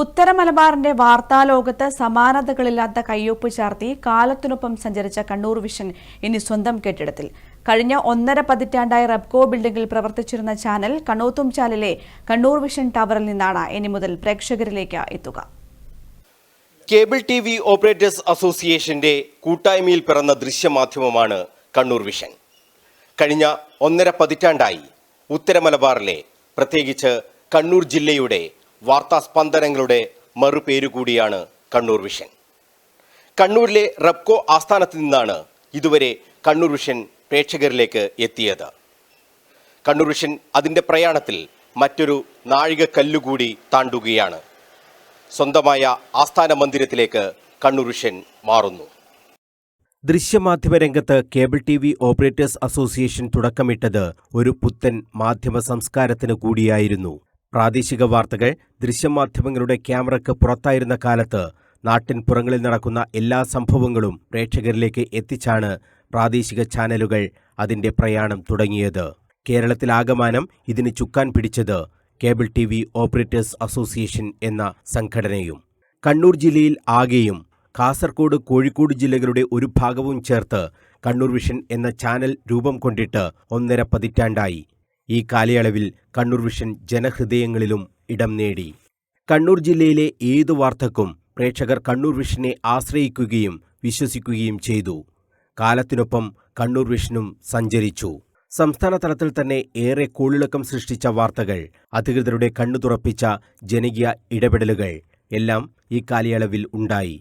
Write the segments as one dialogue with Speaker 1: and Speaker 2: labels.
Speaker 1: ഉത്തര മലബാറിന്റെ വാർത്താലോകത്ത് സമാനതകളില്ലാത്ത കയ്യൊപ്പ് ചാർത്തി കാലത്തിനൊപ്പം സഞ്ചരിച്ച കണ്ണൂർ വിഷൻ ഇനി സ്വന്തം കെട്ടിടത്തിൽ. കഴിഞ്ഞ ഒന്നര പതിറ്റാണ്ടായി റബ്കോ ബിൽഡിംഗിൽ പ്രവർത്തിച്ചിരുന്ന ചാനൽ കണ്ണൂത്തുംചാലിലെ കണ്ണൂർ വിഷൻ ടവറിൽ നിന്നാണ് ഇനി മുതൽ പ്രേക്ഷകരിലേക്ക് എത്തുക.
Speaker 2: കേബിൾ ടി വി ഓപ്പറേറ്റേഴ്സ് അസോസിയേഷന്റെ കൂട്ടായ്മയിൽ പിറന്ന ദൃശ്യമാധ്യമമാണ് കണ്ണൂർ വിഷൻ. കഴിഞ്ഞ ഒന്നര പതിറ്റാണ്ടായി ഉത്തര മലബാറിലെ പ്രത്യേകിച്ച് കണ്ണൂർ ജില്ലയുടെ വാർത്താ സ്പന്ദനങ്ങളുടെ മറുപേരു കൂടിയാണ് കണ്ണൂർ വിഷൻ. കണ്ണൂരിലെ റബ്കോ ആസ്ഥാനത്ത് നിന്നാണ് ഇതുവരെ കണ്ണൂർ വിഷൻ പ്രേക്ഷകരിലേക്ക് എത്തിയത്. കണ്ണൂർ വിഷൻ അതിന്റെ പ്രയാണത്തിൽ മറ്റൊരു നാഴികക്കല്ലുകൂടി താണ്ടുകയാണ്. സ്വന്തമായ ആസ്ഥാന മന്ദിരത്തിലേക്ക് കണ്ണൂർ വിഷൻ മാറുന്നു. ദൃശ്യമാധ്യമ രംഗത്ത് cable T V operators association തുടക്കമിട്ടത് ഒരു പുത്തൻ മാധ്യമ സംസ്കാരത്തിന് കൂടിയായിരുന്നു. പ്രാദേശിക വാർത്തകൾ ദൃശ്യമാധ്യമങ്ങളുടെ ക്യാമറയ്ക്ക് പുറത്തായിരുന്ന കാലത്ത് നാട്ടിൻ പുറങ്ങളിൽ നടക്കുന്ന എല്ലാ സംഭവങ്ങളും പ്രേക്ഷകരിലേക്ക് എത്തിച്ചാണ് പ്രാദേശിക ചാനലുകൾ അതിന്റെ പ്രയാണം തുടങ്ങിയത്. കേരളത്തിലാകമാനം ഇതിന് ചുക്കാൻ പിടിച്ചത് cable T V operators association എന്ന സംഘടനയും. കണ്ണൂർ ജില്ലയിൽ ആകെയും കാസർകോട് കോഴിക്കോട് ജില്ലകളുടെ ഒരു ഭാഗവും ചേർത്ത് കണ്ണൂർ വിഷൻ എന്ന ചാനൽ രൂപം കൊണ്ടിട്ട് ഒന്നര പതിറ്റാണ്ടായി. ഈ കാലയളവിൽ കണ്ണൂർ വിഷൻ ജനഹൃദയങ്ങളിലും ഇടം നേടി. കണ്ണൂർ ജില്ലയിലെ ഏതു വാർത്തക്കും പ്രേക്ഷകർ കണ്ണൂർ വിഷനെ ആശ്രയിക്കുകയും വിശ്വസിക്കുകയും ചെയ്തു. കാലത്തിനൊപ്പം കണ്ണൂർ വിഷനും സഞ്ചരിച്ചു. സംസ്ഥാന തലത്തിൽ തന്നെ ഏറെ കോളിളക്കം സൃഷ്ടിച്ച വാർത്തകൾ അധികൃതരുടെ കണ്ണു തുറപ്പിച്ച ജനകീയ ഇടപെടലുകൾ എല്ലാം ഈ കാലയളവിൽ ഉണ്ടായി.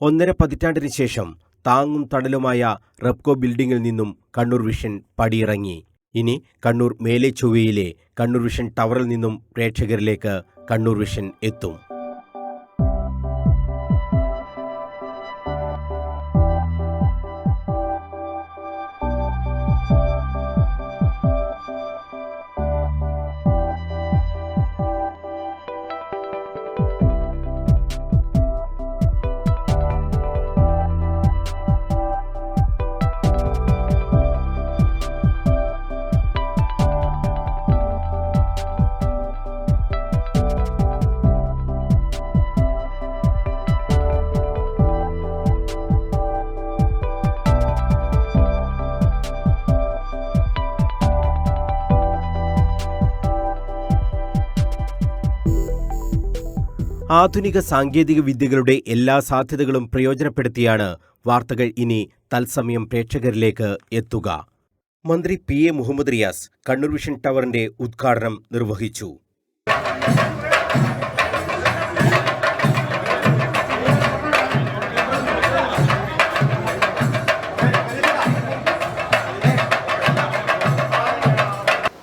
Speaker 2: ഒന്നര പതിറ്റാണ്ടിന് ശേഷം താങ്ങും തണലുമായ റെപ്കോ ബിൽഡിംഗിൽ നിന്നും കണ്ണൂർ വിഷൻ പടിയിറങ്ങി. ഇനി കണ്ണൂർ മേലെ ചൊവ്വയിലെ കണ്ണൂർ വിഷൻ ടവറിൽ നിന്നും പ്രേക്ഷകരിലേക്ക് കണ്ണൂർ വിഷൻ എത്തും. ആധുനിക സാങ്കേതിക വിദ്യകളുടെ എല്ലാ സാധ്യതകളും പ്രയോജനപ്പെടുത്തിയാണ് വാർത്തകൾ ഇനി തത്സമയം പ്രേക്ഷകരിലേക്ക് എത്തുക. മന്ത്രി P A Muhammad Riyas Kannur vision ടവറിന്റെ ഉദ്ഘാടനം നിർവഹിച്ചു.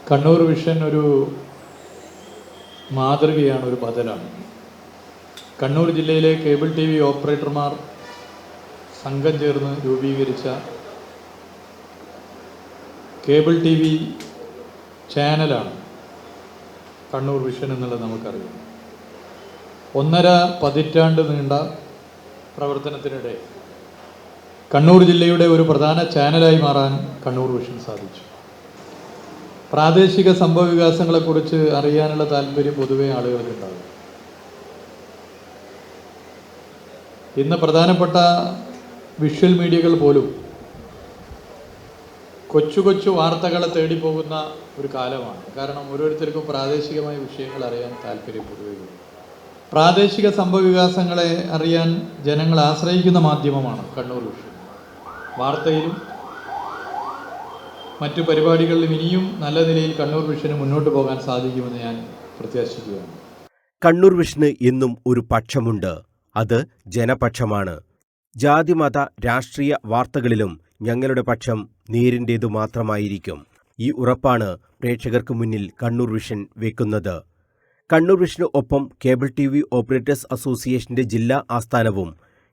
Speaker 3: കണ്ണൂർ വിഷൻ ഒരു മാതൃകയാണ് ഒരു ബദലാണ് കണ്ണൂർ ജില്ലയിലെ കേബിൾ ടി വി ഓപ്പറേറ്റർമാർ സംഘം ചേർന്ന് രൂപീകരിച്ച കേബിൾ ടി വി ചാനലാണ് കണ്ണൂർ വിഷൻ എന്നുള്ളത് നമുക്കറിയാം. ഒന്നര പതിറ്റാണ്ട് നീണ്ട പ്രവർത്തനത്തിനിടെ കണ്ണൂർ ജില്ലയുടെ ഒരു പ്രധാന ചാനലായി മാറാൻ കണ്ണൂർ വിഷൻ സാധിച്ചു. പ്രാദേശിക സംഭവ വികാസങ്ങളെക്കുറിച്ച് അറിയാനുള്ള താല്പര്യം പൊതുവെ ആളുകൾക്കുണ്ടാകും ഇന്ന് പ്രധാനപ്പെട്ട വിഷ്വൽ മീഡിയകൾ പോലും കൊച്ചു കൊച്ചു വാർത്തകളെ തേടി പോകുന്ന ഒരു കാലമാണ്. കാരണം ഓരോരുത്തർക്കും പ്രാദേശികമായ വിഷയങ്ങൾ അറിയാൻ താല്പര്യം പ്രാദേശിക സംഭവവികാസങ്ങളെ അറിയാൻ ജനങ്ങൾ ആശ്രയിക്കുന്ന മാധ്യമമാണ് കണ്ണൂർ വിഷൻ വാർത്തയിലും മറ്റു പരിപാടികളിലും ഇനിയും നല്ല നിലയിൽ കണ്ണൂർ വിഷന് മുന്നോട്ട് പോകാൻ സാധിക്കുമെന്ന് ഞാൻ പ്രത്യാശിക്കുകയാണ്.
Speaker 2: കണ്ണൂർ വിഷന് ഇന്നും ഒരു പക്ഷമുണ്ട്. അത് ജനപക്ഷമാണ്. ജാതിമത രാഷ്ട്രീയ വാർത്തകളിലും ഞങ്ങളുടെ പക്ഷം നേരിന്റേതു മാത്രമായിരിക്കും. ഈ ഉറപ്പാണ് പ്രേക്ഷകർക്ക് മുന്നിൽ കണ്ണൂർ വിഷൻ വെക്കുന്നത്. കണ്ണൂർ വിഷന് ഒപ്പം കേബിൾ ടി വി ഓപ്പറേറ്റേഴ്സ് അസോസിയേഷന്റെ ജില്ലാ ആസ്ഥാനവും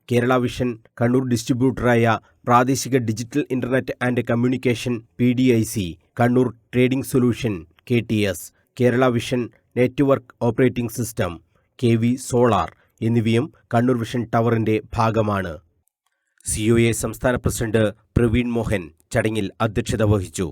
Speaker 2: കേരള വിഷൻ കണ്ണൂർ ഡിസ്ട്രിബ്യൂട്ടറായ പ്രാദേശിക digital internet and communication P D I C Kannur trading solution K T S Kerala vision network operating system K V solar എന്നിവയും കണ്ണൂർ വിഷൻ ടവറിന്റെ ഭാഗമാണ്. സി ഒ എ സംസ്ഥാന president Praveen Mohan ചടങ്ങിൽ അധ്യക്ഷത വഹിച്ചു.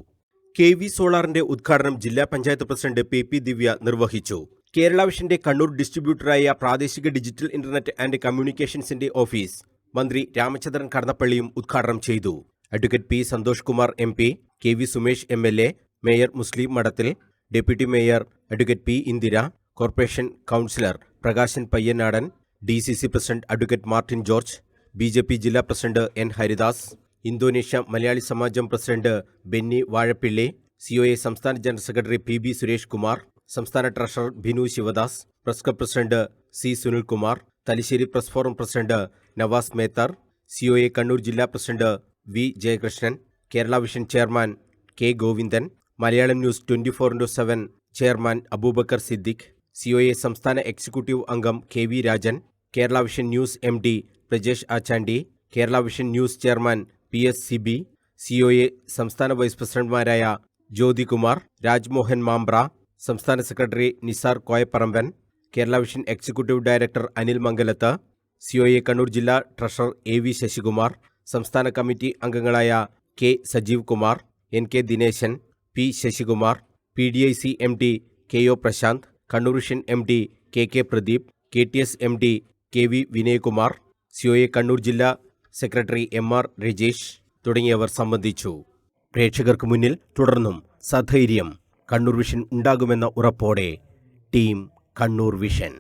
Speaker 2: കെ വി സോളാറിന്റെ ഉദ്ഘാടനം ജില്ലാ panchayat president P P Divya നിർവഹിച്ചു. കേരള വിഷന്റെ കണ്ണൂർ ഡിസ്ട്രിബ്യൂട്ടറായ പ്രാദേശിക ഡിജിറ്റൽ ഇന്റർനെറ്റ് ആൻഡ് കമ്മ്യൂണിക്കേഷൻസിന്റെ ഓഫീസ് മന്ത്രി രാമചന്ദ്രൻ കടന്നപ്പള്ളിയും ഉദ്ഘാടനം ചെയ്തു. Advocate P Santhosh Kumar M P K V Sumesh M L A mayor Muslim Madathil deputy mayor advocate P Indira corporation councillor Prakashan Payyanadan D C C president advocate Martin George B J P ജില്ലാ president N Haridas Indonesia Malayali Samajam president Benny Vazhappilly A സംസ്ഥാന general secretary P B Suresh Kumar സംസ്ഥാന treasurer Binu Shivadas press club president C Sunilkumar Thalassery press forum president Navas Methar COA Kannur ജില്ലാ president V Jayakrishnan Kerala vision chairman K Govindan Malayalam news twenty four into seven chairman Abubakar Siddique COA സംസ്ഥാന executive അംഗം K V Rajan Kerala vision news M D Prajesh Achandi Kerala vision news chairman P S Sibi COA സംസ്ഥാന vice പ്രസിഡന്റുമാരായ ജ്യോതികുമാർ രാജ്മോഹൻ മാംബ്ര സംസ്ഥാന secretary Nisar Koyaparamban Kerala vision executive director Anil Mangalath COA Kannur ജില്ലാ treasurer A V Sasikumar സംസ്ഥാന committee അംഗങ്ങളായ K Sajeev Kumar N K Dineshan P Sasikumar P D I C M D K O Prasanth Kannur vision M D K K Pradeep K T S M D K V Vinayakumar COA Kannur ജില്ലാ secretary M R Rajesh തുടങ്ങിയവർ സംബന്ധിച്ചു. പ്രേക്ഷകർക്ക് മുന്നിൽ തുടർന്നും സധൈര്യം. Kannur vision ഉണ്ടാകുമെന്ന ഉറപ്പോടെ team Kannur vision.